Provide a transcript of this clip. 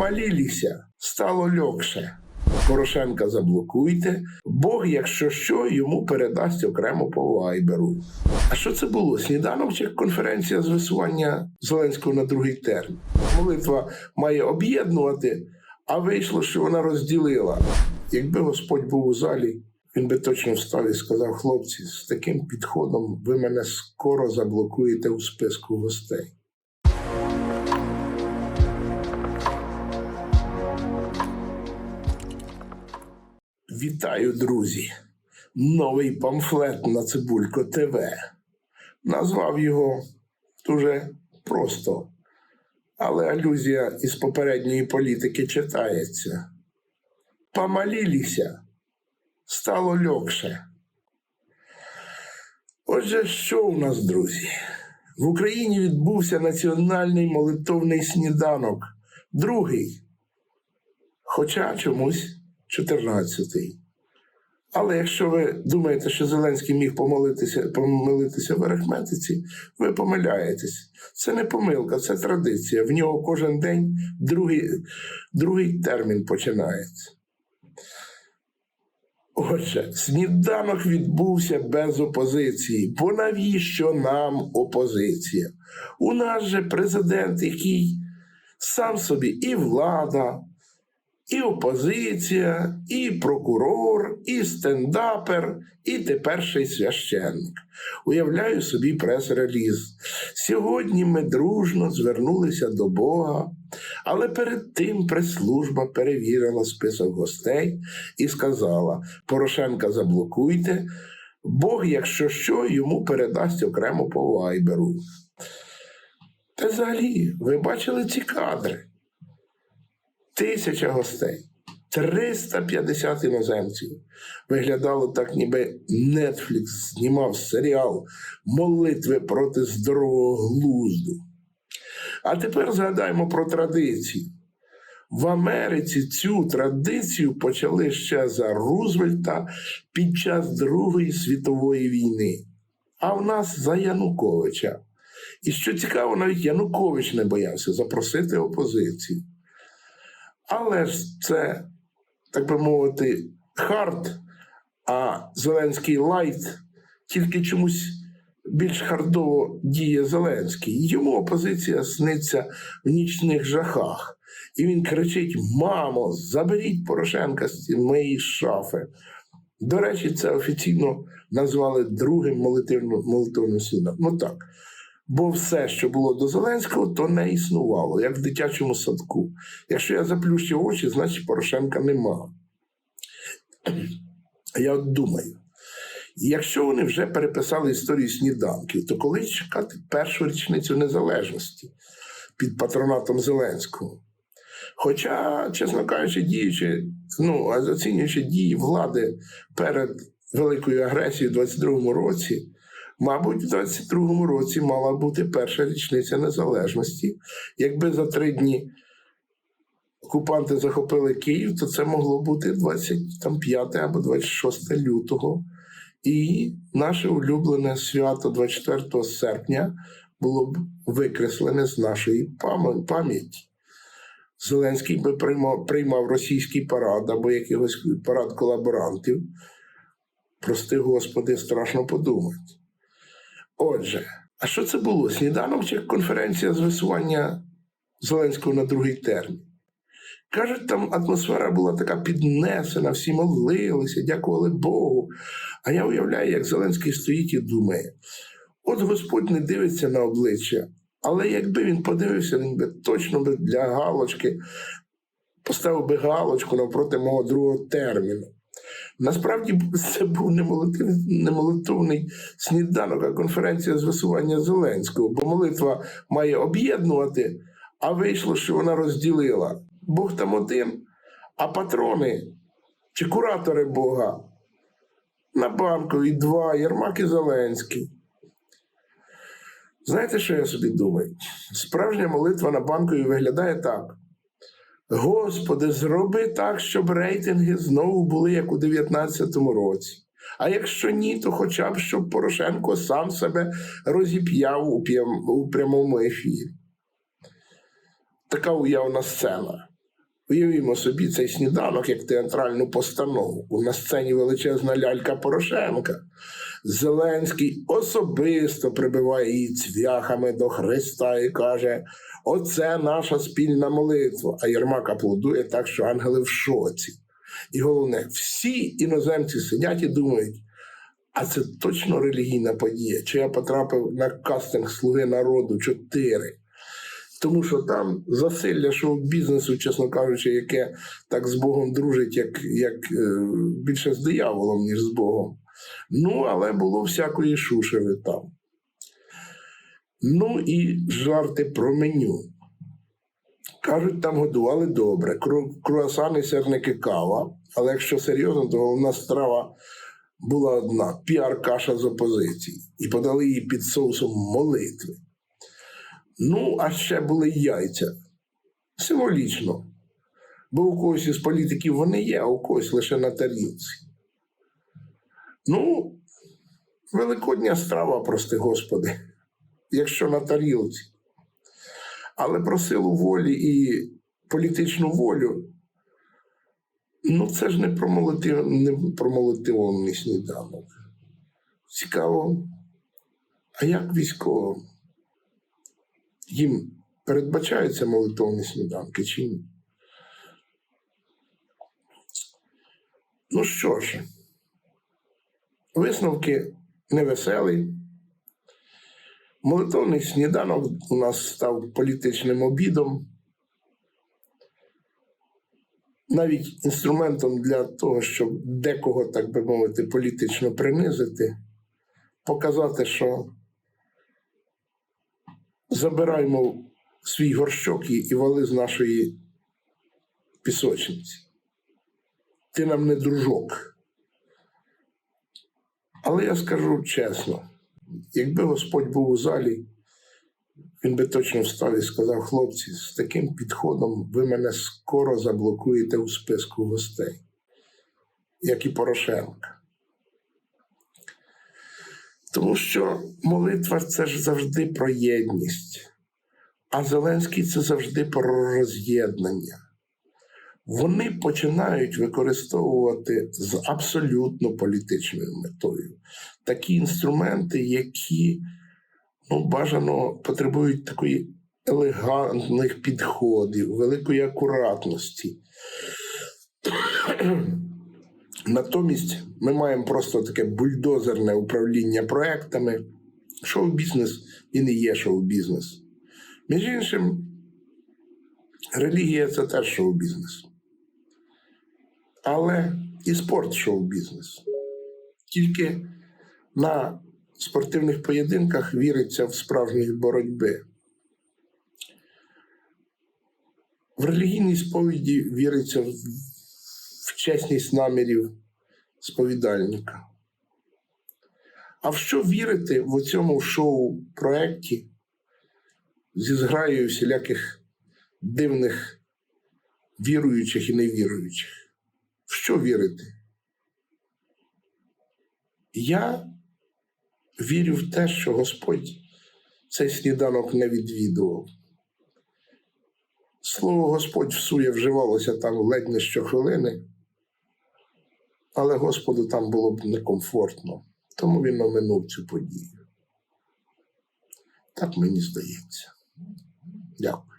Помолилися, стало легше. Порошенка заблокуйте. Бог, якщо що, йому передасть окремо по вайберу. А що це було? Сніданок чи конференція з висування Зеленського на другий термін? Молитва має об'єднувати, а вийшло, що вона розділила. Якби Господь був у залі, він би точно встав і сказав: хлопці, з таким підходом ви мене скоро заблокуєте у списку гостей. Вітаю, друзі! Новий памфлет на Цибулько ТВ. Назвав його дуже просто, але алюзія із попередньої політики читається. Помолилися, стало легше. Отже, що у нас, друзі? В Україні відбувся національний молитовний сніданок, другий, хоча чомусь 14-й. Але якщо ви думаєте, що Зеленський міг помолитися, помилитися в арифметиці, ви помиляєтесь. Це не помилка, це традиція. В нього кожен день другий, другий термін починається. Отже, сніданок відбувся без опозиції. Бо навіщо нам опозиція? У нас же президент, який сам собі і влада, і опозиція, і прокурор, і стендапер, і тепер ще й священник. Уявляю собі прес-реліз. Сьогодні ми дружно звернулися до Бога, але перед тим прес-служба перевірила список гостей і сказала: Порошенка заблокуйте, Бог, якщо що, йому передасть окремо по вайберу. Та взагалі, ви бачили ці кадри? Тисяча гостей, 350 іноземців. Виглядало так, ніби Netflix знімав серіал Молитви проти здорового глузду. А тепер згадаємо про традицію. В Америці цю традицію почали ще за Рузвельта під час Другої світової війни, а в нас за Януковича. І що цікаво, навіть Янукович не боявся запросити опозицію. Але ж це, так би мовити, хард, а Зеленський лайт тільки чомусь більш хардово діє Зеленський. Йому опозиція сниться в нічних жахах. І він кричить: Мамо, заберіть Порошенка з моєї шафи. До речі, це офіційно назвали другим молитовним судом. Ну так. Бо все, що було до Зеленського, то не існувало, як в дитячому садку. Якщо я заплющив очі, значить Порошенка нема. Я от думаю, якщо вони вже переписали історію сніданків, то коли чекати першу річницю незалежності під патронатом Зеленського? Хоча, чесно кажучи, діючи, ну, оцінюючи дії влади перед великою агресією у 22-му році, Мабуть, в 22-му році мала бути перша річниця незалежності. Якби за три дні окупанти захопили Київ, то це могло бути 25 або 26 лютого. І наше улюблене свято 24 серпня було б викреслене з нашої пам'яті. Зеленський би приймав, приймав російський парад або якийсь парад колаборантів. Прости, Господи, страшно подумати. Отже, а що це було? Сніданок чи конференція з висування Зеленського на другий термін? Кажуть, там атмосфера була така піднесена, всі молилися, дякували Богу. А я уявляю, як Зеленський стоїть і думає: от Господь не дивиться на обличчя, але якби він подивився, він би точно для галочки поставив би галочку навпроти мого другого терміну. Насправді це був не молитовний сніданок, а конференція з висування Зеленського, бо молитва має об'єднувати, а вийшло, що вона розділила. Бог там один, а патрони чи куратори Бога на банкові два, Єрмак і Зеленський. Знаєте, що я собі думаю? Справжня молитва на банкові виглядає так. Господи, зроби так, щоб рейтинги знову були як у 2019 році. А якщо ні, то хоча б щоб Порошенко сам себе розіп'яв у, у прямому ефірі. Така уявна сцена. Уявімо собі цей сніданок як театральну постановку. На сцені величезна лялька Порошенка. Зеленський особисто прибиває її цвяхами до Христа і каже: Оце наша спільна молитва. А Єрмак аплодує так, що ангели в шоці. І головне, всі іноземці сидять і думають, а це точно релігійна подія? Чи я потрапив на кастинг Слуги народу 4? Тому що там засилля шоу-бізнесу, чесно кажучи, яке так з Богом дружить, як, як е, більше з дияволом, ніж з Богом. Ну, але було всякої шушеви там. Ну і жарти про меню. Кажуть, там годували добре. Круасани, сирники, кава. Але якщо серйозно, то головна страва була одна піар-каша з опозиції. І подали її під соусом молитви. Ну, а ще були яйця. Символічно. Бо у когось із політиків вони є, а у когось лише на тарілці. Ну, великодня страва, прости Господи, якщо на тарілці. Але про силу волі і політичну волю, ну це ж не про, молитив, не про молитивний сніданок. Цікаво, а як військовим? Їм передбачаються молитовні сніданки чи ні? Ну що ж, висновки невеселі. Молитовний сніданок у нас став політичним обідом, навіть інструментом для того, щоб декого, так би мовити, політично принизити, показати, що забираємо свій горщок і, вали з нашої пісочниці. Ти нам не дружок. Але я скажу чесно, якби Господь був у залі, він би точно встав і сказав: хлопці, з таким підходом ви мене скоро заблокуєте у списку гостей, як і Порошенка. Тому що молитва це ж завжди про єдність, а Зеленський це завжди про роз'єднання. Вони починають використовувати з абсолютно політичною метою такі інструменти, які ну, бажано потребують такої елегантних підходів, великої акуратності. Натомість ми маємо просто таке бульдозерне управління проектами. Шоу-бізнес він і є шоу-бізнес. Між іншим, релігія це теж шоу-бізнес. Але і спорт шоу-бізнес. Тільки на спортивних поєдинках віриться в справжніх боротьби. В релігійній сповіді віриться в в чесність намірів сповідальника. А в що вірити в цьому шоу-проєкті зі зграєю всіляких дивних віруючих і невіруючих? В що вірити? Я вірю в те, що Господь цей сніданок не відвідував. Слово Господь всує вживалося там ледь не щохвилини, але Господу там було б некомфортно, тому він оминув цю подію. Так мені здається. Дякую.